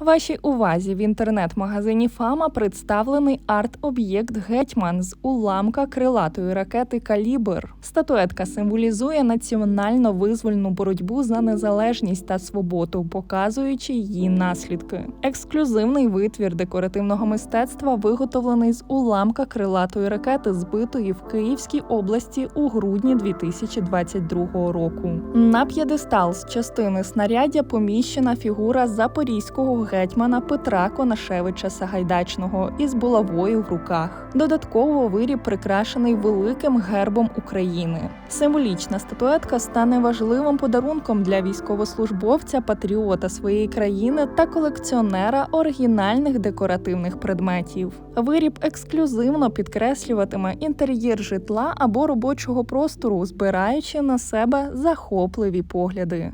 Вашій увазі в інтернет-магазині Фама представлений арт-об'єкт Гетьман з уламка крилатої ракети Калібр. Статуетка символізує національно визвольну боротьбу за незалежність та свободу, показуючи її наслідки. Ексклюзивний витвір декоративного мистецтва виготовлений з уламка крилатої ракети, збитої в Київській області у грудні 2022 року. На п'єдестал з частини снаряддя поміщена фігура запорізького гетьмана Петра Конашевича Сагайдачного із булавою в руках. Додатково виріб прикрашений великим гербом України. Символічна статуетка стане важливим подарунком для військовослужбовця, патріота своєї країни та колекціонера оригінальних декоративних предметів. Виріб ексклюзивно підкреслюватиме інтер'єр житла або робочого простору, збираючи на себе захопливі погляди.